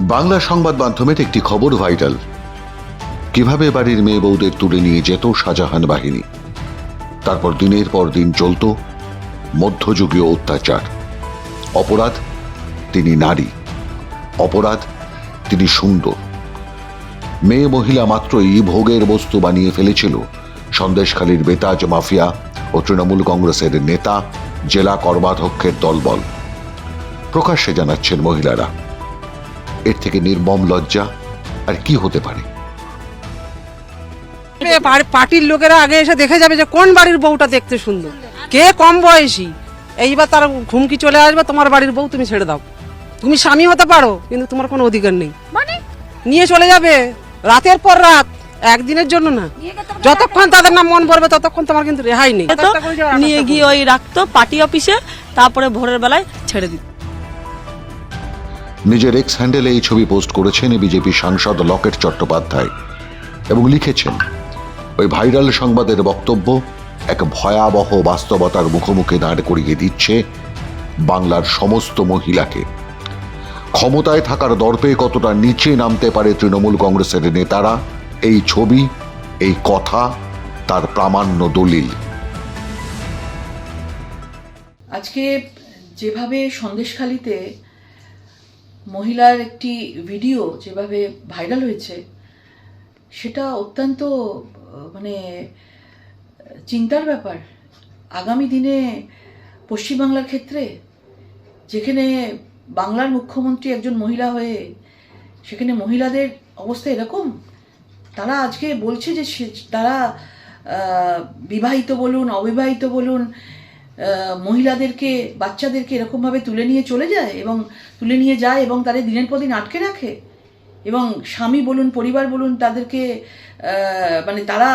বাংলা সংবাদ মাধ্যমের একটি খবর ভাইরাল। কীভাবে বাড়ির মেয়ে বউদের তুলে নিয়ে যেত শাহজাহান বাহিনী? তারপর দিনের পর দিন চলত মধ্যযুগীয় অত্যাচার। অপরাধ, তিনি নারী। অপরাধ, তিনি সুন্দর। মেয়ে মহিলা মাত্রই ভোগের বস্তু বানিয়ে ফেলেছিল। সন্দেশখালীর বেতাজ মাফিয়া ও তৃণমূল কংগ্রেসের নেতা, জেলা কর্মাধ্যক্ষের দলবল। প্রকাশ্যে জানাচ্ছেন মহিলারা। এর থেকে নির্মম লজ্জা আর কি হতে পারে? পার্টির লোকেরা আগে এসে দেখে যাবে যে কোন বাড়ির বউটা দেখতে সুন্দর। কে কম বয়সী? এইবার তার ঘুমকি চলে আসবে তোমার বাড়ির বউ তুমি ছেড়ে দাও। তুমি স্বামী হতে পারো কিন্তু তোমার কোনো অধিকার নেই। মানে? নিয়ে চলে যাবে রাতের পর রাত একদিনের জন্য না। যতক্ষণ তাদের নাম মন পড়বে ততক্ষণ তোমার কিন্তু রেহাই নেই। নিয়ে গিয়ে ওই রাখতো পার্টি অফিসে তারপরে ভোরের বেলায় ছেড়ে দিত। নিজের এক্স হ্যান্ডেলে এই ছবি পোস্ট করেছেন বিজেপি সাংসদ লকেট চট্টোপাধ্যায় এবং লিখেছেন, ওই ভাইরাল সংবাদের বক্তব্য এক ভয়াবহ বাস্তবতার মুখোমুখি দাঁড় করিয়ে দিচ্ছে বাংলার সমস্ত মহিলাকে। ক্ষমতায় থাকার দর্পে কতটা নিচে নামতে পারে তৃণমূল কংগ্রেসের নেতারা, এই ছবি, এই কথা তার প্রামাণ্য দলিল। আজকে যেভাবে সন্দেশখালিতে মহিলার একটি ভিডিও যেভাবে ভাইরাল হয়েছে, সেটা অত্যন্ত মানে চিন্তার ব্যাপার। আগামী দিনে পশ্চিমবাংলার ক্ষেত্রে যেখানে বাংলার মুখ্যমন্ত্রী একজন মহিলা হয়ে, সেখানে মহিলাদের অবস্থা এরকম? তারা আজকে বলছে যে তারা বিবাহিত বলুন, অবিবাহিত বলুন মহিলাদেরকে, বাচ্চাদেরকে এরকমভাবে তুলে নিয়ে চলে যায় এবং তুলে নিয়ে যায় এবং তাদের দিনের পর দিন আটকে রাখে। এবং স্বামী বলুন, পরিবার বলুন, তাদেরকে মানে তারা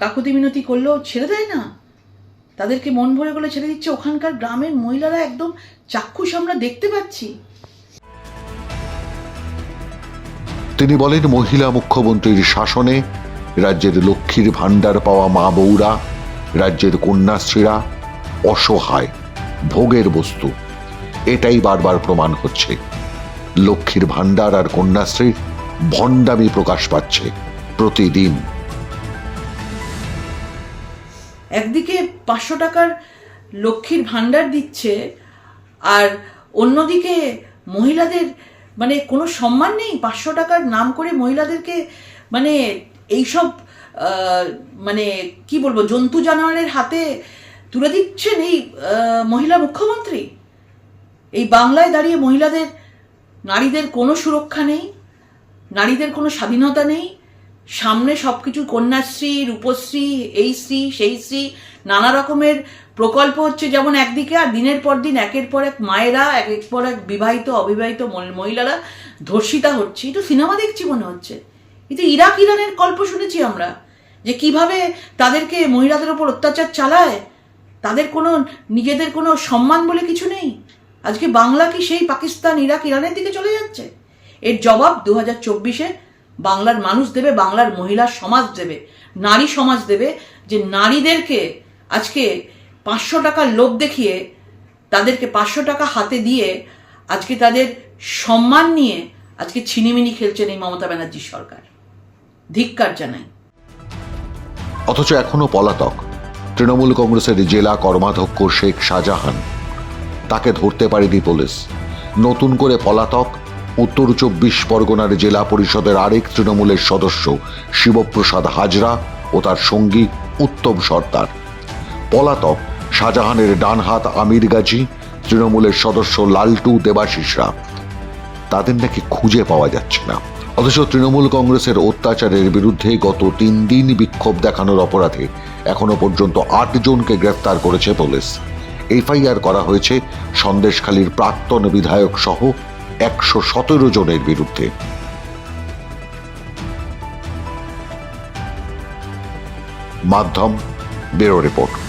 কাকুতি মিনতি করলেও ছেড়ে দেয় না। তাদেরকে মন ভরে গেলে ছেড়ে দিচ্ছে। ওখানকার গ্রামের মহিলারা একদম চাক্ষুষ, আমরা দেখতে পাচ্ছি। তিনি বলেন, মহিলা মুখ্যমন্ত্রীর শাসনে রাজ্যের লক্ষ্মীর ভাণ্ডার পাওয়া মা বউরা, রাজ্যের কন্যাশ্রীরা অসহায়, ভোগের বস্তু। এটাই বারবার প্রমাণ হচ্ছে। লক্ষ্মীর ভাণ্ডার আর কন্যাশ্রীর ভণ্ডামি প্রকাশ পাচ্ছে প্রতিদিন। একদিকে পাঁচশো টাকার লক্ষ্মীর ভাণ্ডার দিচ্ছে, আর অন্যদিকে মহিলাদের মানে কোনো সম্মান নেই, পাঁচশো টাকার নাম করে মহিলাদেরকে মানে এইসব মানে কি বলব, জন্তু জানোয়ারের হাতে তুলে দিচ্ছেন এই মহিলা মুখ্যমন্ত্রী? এই বাংলায় দাঁড়িয়ে মহিলাদের, নারীদের কোনো সুরক্ষা নেই, নারীদের কোনো স্বাধীনতা নেই, সামনে সব কিছু কন্যাশ্রী, রূপশ্রী, এই শ্রী, সেই শ্রী, নানা রকমের প্রকল্প হচ্ছে যেমন একদিকে, আর দিনের পর দিন একের পর এক মায়েরা, একের পর এক বিবাহিত, অবিবাহিত মহিলারা ধর্ষিতা হচ্ছে। এটা সিনেমা দেখছি মনে হচ্ছে। কিন্তু ইরাক ইরানের গল্প শুনেছি আমরা, যে কীভাবে তাদেরকে মহিলাদের ওপর অত্যাচার চালায় তাদের কোনো, নিজেদের কোনো সম্মান বলে কিছু নেই? আজকে বাংলা কি সেই পাকিস্তান, ইরাক, ইরানের দিকে চলে যাচ্ছে? এর জবাব দু হাজার চব্বিশে বাংলার মানুষ দেবে, বাংলার মহিলা সমাজ দেবে, নারী সমাজ দেবে, যে নারীদেরকে আজকে পাঁচশো টাকার লোভ দেখিয়ে তাদেরকে পাঁচশো টাকা হাতে দিয়ে আজকে তাদের সম্মান নিয়ে আজকে ছিনিমিনি খেলছেন এই মমতা ব্যানার্জি সরকার। ধিক্কার জানাই। অথচ এখনও পলাতক। তৃণমূল কংগ্রেসের জেলা কর্মাধ্যক্ষ শেখ শাহজাহান। তাকে ধরতে পারেনি পুলিশ। নতুন করে পলাতক, উত্তর চব্বিশ পরগনার জেলা পরিষদের আরেক তৃণমূলের সদস্য শিবপ্রসাদ হাজরা ও তার সঙ্গী উত্তম সর্দার। পলাতক, শাহজাহানের ডান হাত আমির গাজী, তৃণমূলের সদস্য লালটু দেবাশিসরা। তাদের নাকি খুঁজে পাওয়া যাচ্ছে না। অথচ তৃণমূল কংগ্রেসের অত্যাচারের বিরুদ্ধে গত তিন দিন বিক্ষোভ দেখানোর অপরাধে এখনও পর্যন্ত আট জনকে গ্রেফতার করেছে পুলিশ। এফআইআর করা হয়েছে সন্দেশখালীর প্রাক্তন বিধায়ক সহ একশো সতেরো জনের বিরুদ্ধে। মাধ্যম, ব্যুরো রিপোর্ট।